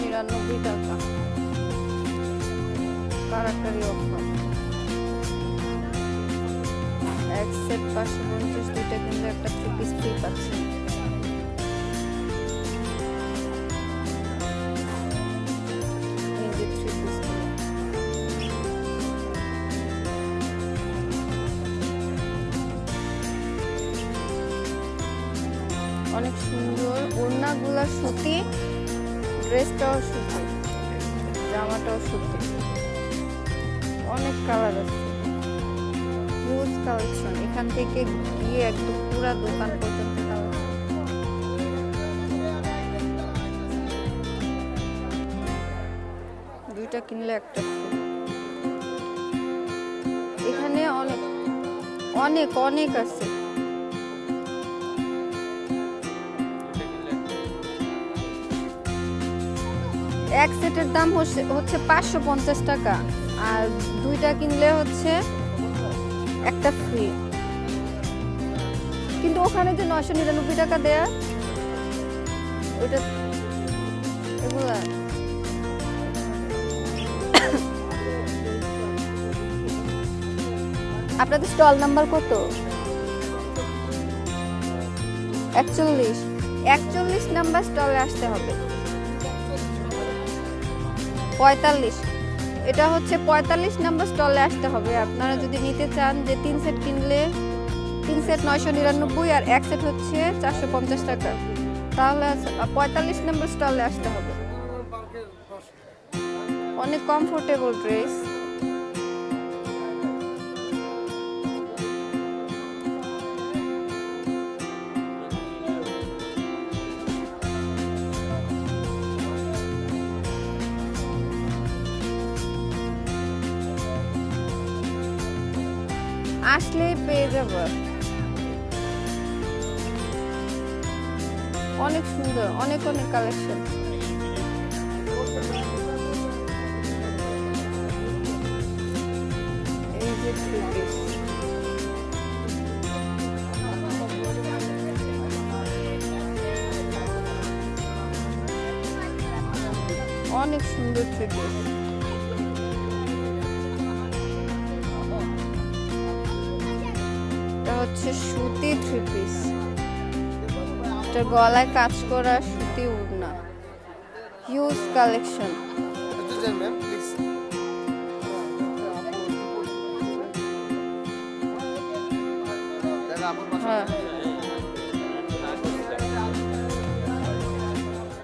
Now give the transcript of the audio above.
নিরানব্বই টাকা। কারাকারি অফার। এক সেট পাঁচশো পঞ্চাশ, দুইটা কিন্তু একটা থ্রি পিস ফ্রি পাচ্ছে অনেক সুন্দর। ওড়নাগুলা সুতি ড্রেসটাও সুতি জামাটাও সুতি অনেক কালার আছে। হিউজ কালেকশন এখান থেকে গিয়ে একদম পুরা দোকান পর্যন্ত দুইটা কিনলে একটা এখানে অনেক অনেক অনেক আছে। এক সেটের দাম হচ্ছে পাঁচশো পঞ্চাশ টাকা, আর দুইটা কিনলে হচ্ছে একটা ফ্রি কিন্তু ওখানে যে নয়শো নিরানব্বই টাকা দেয়া, ওইটা আপনাদের স্টল নাম্বার কত? একচল্লিশ। একচল্লিশ নাম্বার স্টলে আসতে হবে। পঁয়তাল্লিশ। এটা হচ্ছে পঁয়তাল্লিশ নাম্বার স্টলে আসতে হবে। আপনারা যদি নিতে চান যে তিন সেট কিনলে তিন সেট নয়শো নিরানব্বই আর এক সেট হচ্ছে চারশো পঞ্চাশ টাকা। তাহলে পঁয়তাল্লিশ নম্বর স্টলে আসতে হবে। অনেক কমফোর্টেবল ড্রেস আসলেই পেয়ে যাব। অনেক সুন্দর অনেক অনেক কালেকশন অনেক সুন্দর থ্রি হচ্ছে সুতি থ্রি পিস এটা গলায় কাজ করা সুতি উড়না। হিউজ কালেকশন আপুর পাশে হ্যাঁ।